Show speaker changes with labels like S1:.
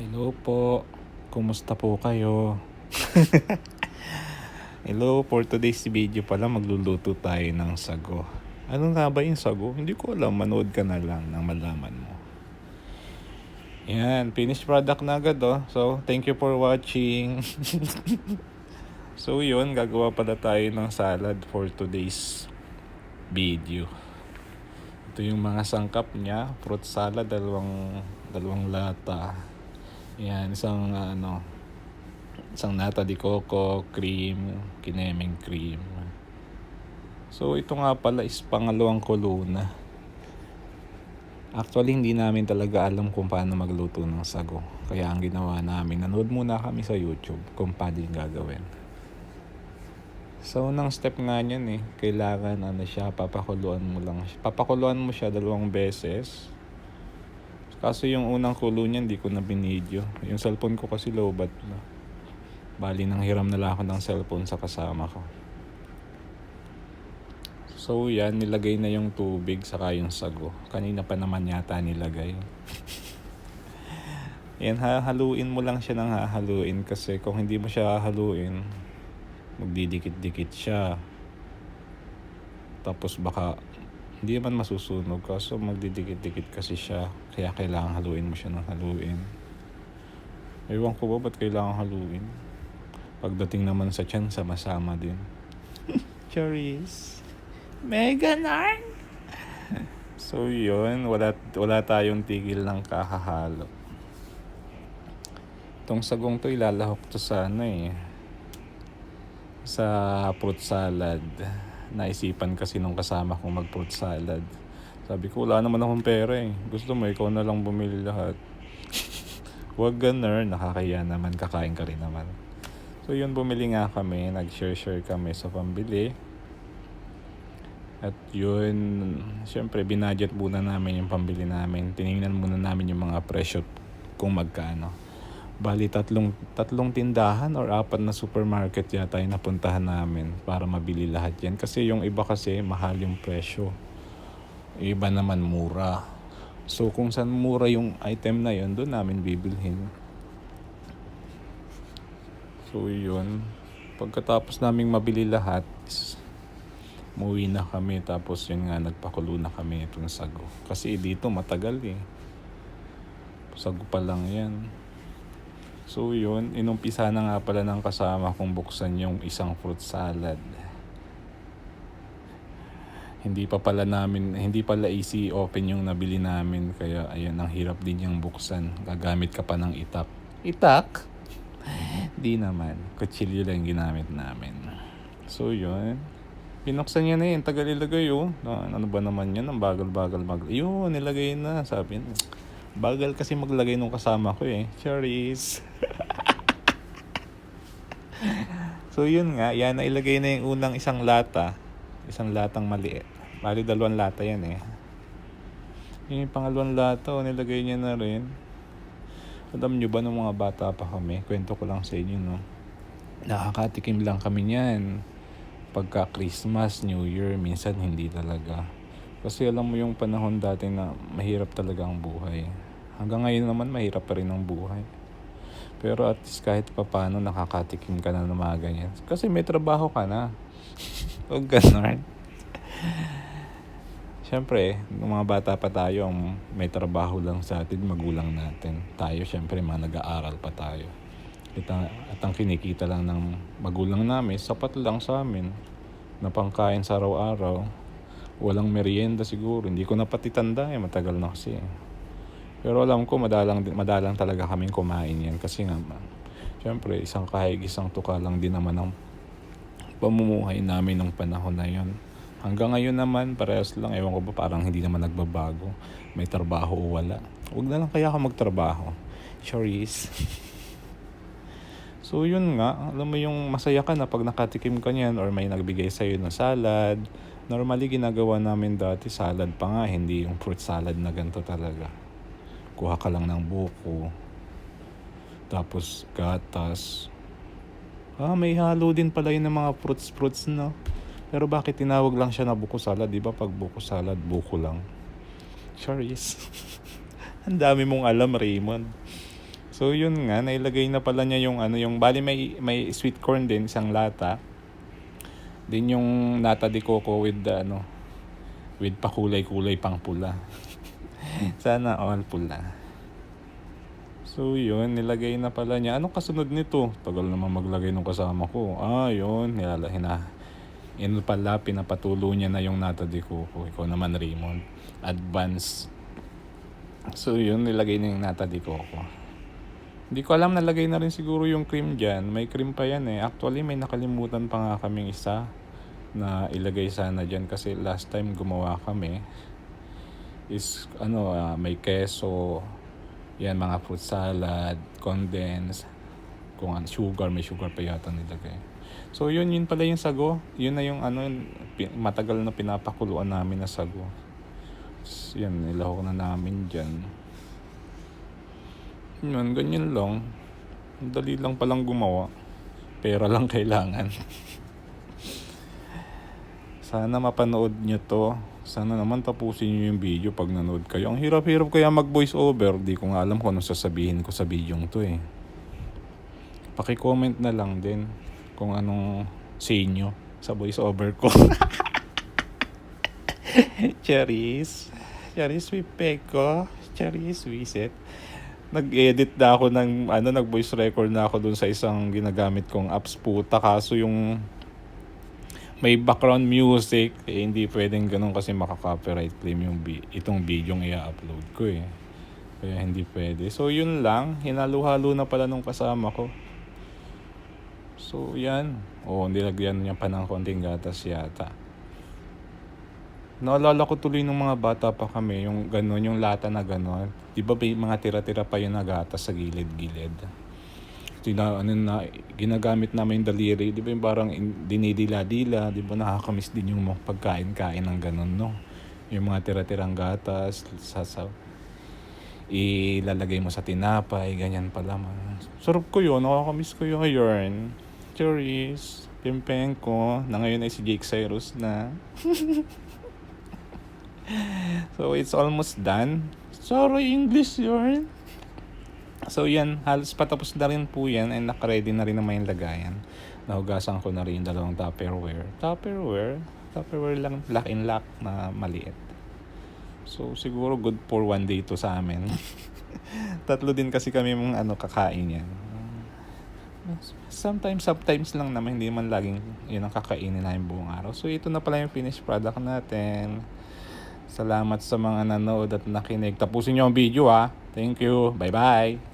S1: Hello po. Kumusta po kayo? Hello, for today's video pala magluluto tayo ng sago. Ano nga ba yung sago? Hindi ko alam. Manood ka na lang nang malaman mo. Yan, finished product na agad oh. So, thank you for watching. so, yun, gagawa pala tayo ng salad for today's video. Ito yung mga sangkap niya. Fruit salad, dalawang, dalawang lata. Yan, isang ano, isang nata di coco, cream, kineming cream. So, ito nga pala is pangalawang kuluna. Actually, hindi namin talaga alam kung paano magluto ng sago. Kaya ang ginawa namin, nanood muna kami sa YouTube kung paano yung gagawin. So, unang step nga niyan eh, kailangan ano siya, papakuluan mo lang. Papakuluan mo siya dalawang beses. Kaso yung unang kulo niya, hindi ko na binidyo. Yung cellphone ko kasi lowbat na. Bali, nang hiram na lang ako ng cellphone sa kasama ko. So yan, nilagay na yung tubig saka yung sago. Kanina pa naman yata nilagay. yan, hahaluin mo lang siya ng hahaluin kasi kung hindi mo siya hahaluin, magdidikit-dikit siya. Tapos baka hindi man masusunog kaso magdidikit-dikit kasi siya. Kaya kailangan haluin mo siya ng haluin. Ewan ko ba ba't kailangan haluin? Pagdating naman sa tiyan, sama-sama din. Charis. Meganar! so yun, wala, wala tayong tigil ng kahahalo. Itong sagong to ilalahok to sa ano eh. Sa fruit salad. Naisipan kasi nung kasama kong mag fruit salad. Sabi ko, wala naman akong pera eh. Gusto mo, ikaw na lang bumili lahat. Huwag ganar, nakakaya naman, kakain ka rin naman. So yun, bumili nga kami, nag-share-share kami sa pambili. At yun, syempre, binudget muna namin yung pambili namin. Tiningnan muna namin yung mga presyo kung magkano. Bali, tatlong, tatlong tindahan or apat na supermarket yata yung napuntahan namin para mabili lahat yan. Kasi yung iba kasi mahal yung presyo. Iba naman mura. So kung saan mura yung item na yun, doon namin bibilhin. So yun. Pagkatapos naming mabili lahat, is Umuwi na kami tapos yun nga nagpakulo na kami itong sago. Kasi dito matagal eh. Sago pa lang yan. So yun, inumpisa na nga pala ng kasama kong buksan yung isang fruit salad. Hindi pa pala namin, hindi pala easy open yung nabili namin. Kaya ayun, ang hirap din yung buksan. Gagamit ka pa ng itak. Itak? Di naman. Kutsilyo lang ginamit namin. So yun, Pinuksan niya na yun, tagal ilagay oh. Na, ano ba naman yan, ang bagal-bagal mag... Yun, nilagay na, sabi niya. Bagal kasi maglagay nung kasama ko eh. Charis. so yun nga, yan, nailagay na yung unang isang lata. Isang latang maliit. Bali, dalawang lata yan eh. Yung pangalawang lata, oh, nilagay niya na rin. Alam nyo ba nung mga bata pa kami, kwento ko lang sa inyo, no? Nakakatikim lang kami niyan pagka Christmas, New Year, minsan hindi talaga. Kasi alam mo yung panahon dati na mahirap talaga ang buhay. Hanggang ngayon naman mahirap pa rin ang buhay. Pero at least kahit pa paano nakakatikim ka na ng mga ganyan. Kasi may trabaho ka na. Huwag ganon. Siyempre, nung mga bata pa tayo, ang may trabaho lang sa atin, magulang natin. Tayo, siyempre, mga nag-aaral pa tayo. At at ang kinikita lang ng magulang namin, sapat lang sa amin na pangkain sa araw-araw. Walang merienda siguro. Hindi ko na pati tanda eh. Matagal na kasi. Pero alam ko, madalang, madalang talaga kaming kumain yan. Kasi nga, syempre, isang kahig, isang tuka lang din naman ang pamumuhay namin ng panahon na yon. Hanggang ngayon naman, parehas lang. Ewan ko ba, parang hindi naman nagbabago. May trabaho o wala. Huwag na lang kaya ako magtrabaho. Choris. So yun nga, alam mo yung masaya ka na pag nakatikim ka niyan or may nagbigay sa'yo ng salad. Normally ginagawa namin dati salad pa nga, hindi yung fruit salad na ganito talaga. Kuha ka lang ng buko, tapos gatas. Ah, may halo din pala yun ng mga fruits fruits no. Pero bakit tinawag lang siya na buko salad? Di ba pag buko salad, buko lang. Charis. Ang dami mong alam, Raymond. So So yun nga, nailagay na pala niya yung ano, yung bali may may sweet corn din isang lata. Din yung nata de coco with the, ano with pakulay-kulay pang pula. Sana all pula. So yun, nilagay na pala niya. Anong kasunod nito? Tagal naman maglagay nung kasama ko. Ah, yun. Nilala, hina, yun pala, pinapatulo niya na yung nata de coco. Ikaw naman, Raymond. Advance. So yun, nilagay na yung nata de coco. Hindi ko alam, nalagay na rin siguro yung cream dyan. May cream pa yan eh. Actually, may nakalimutan pa nga kaming isa na ilagay sana dyan kasi last time gumawa kami is ano ah, may keso yan mga fruit salad condensed kung ano, sugar may sugar pa yata nilagay. So yun yun pala yung sago. Yun na yung ano matagal na pinapakuluan namin na sago. S- yan nilahok na namin dyan. Yun ganyan lang. Ang dali lang palang gumawa. Pera lang kailangan sana mapanood nyo to. Sana naman tapusin nyo yung video pag nanood kayo. Ang hirap-hirap kaya mag voice over. Di ko nga alam kung ano sasabihin ko sa video to eh. Paki-comment na lang din kung anong say nyo sa voice over ko. Charis. Charis Wipeko. Charis Wiset. Nag-edit na ako ng, ano, nag-voice record na ako dun sa isang ginagamit kong apps puta. Kaso yung may background music, eh, hindi pwedeng ganun kasi makaka-copyright claim yung bi- itong video yung i-upload ko eh. Kaya hindi pwede. So yun lang, hinalo-halo na pala nung kasama ko. So yan. O, oh, nilagyan niya pa ng konting gatas yata. Naalala ko tuloy nung mga bata pa kami, yung ganun, yung lata na ganun. Di ba may mga tira-tira pa yun na gatas sa gilid-gilid? Tina, ano na, ginagamit namin yung daliri, di ba yung parang in- dinidila-dila, di ba nakakamiss din yung pagkain-kain ng ganun, no? Yung mga tira-tirang gatas, sa, sa, ilalagay mo sa tinapay, ganyan pala. man. Sarap ko yun, nakakamiss ko yun ngayon. Cheers, pimpeng ko, na ngayon ay si Jake Cyrus na. so it's almost done. Sorry, English yun. So yan, halos patapos na rin po yan and nakaready na rin naman yung lagayan. Nahugasan ko na rin yung dalawang Tupperware. Tupperware? Tupperware lang, lock and lock na maliit. So siguro good for one day to sa amin. Tatlo din kasi kami mong ano kakain yan. Sometimes, sometimes lang naman, hindi man laging yun ang kakainin namin buong araw. So ito na pala yung finished product natin. Salamat sa mga nanood at nakinig. Tapusin niyo ang video ha. Thank you. Bye-bye.